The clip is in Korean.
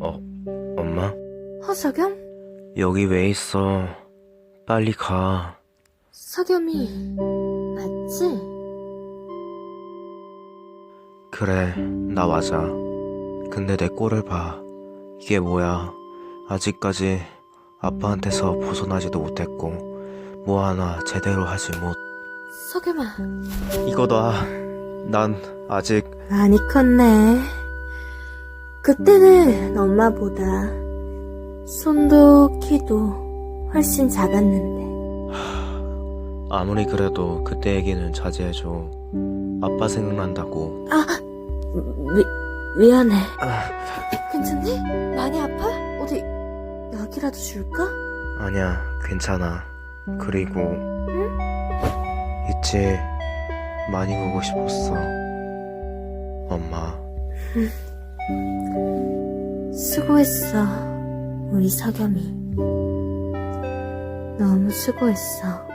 어, 엄마? 허석염? 여기 왜 있어? 빨리 가. 석염이 맞지? 그래, 나 맞아. 근데 내 꼴을 봐. 이게 뭐야. 아직까지 아빠한테서 벗어나지도 못했고, 뭐 하나 제대로 하지 못. 석염아 이거다. 난 아직 많이 컸네 그때는 엄마보다 손도 키도 훨씬 작았는데 아무리 그래도 그때 얘기는 자제해줘. 아빠 생각난다고. 아 미, 미안해 아, 괜찮니? 많이 아파? 어디 약이라도 줄까? 아니야, 괜찮아. 그리고 있지. 많이 보고 싶었어. 엄마. 수고했어 우리 석염이. 너무 수고했어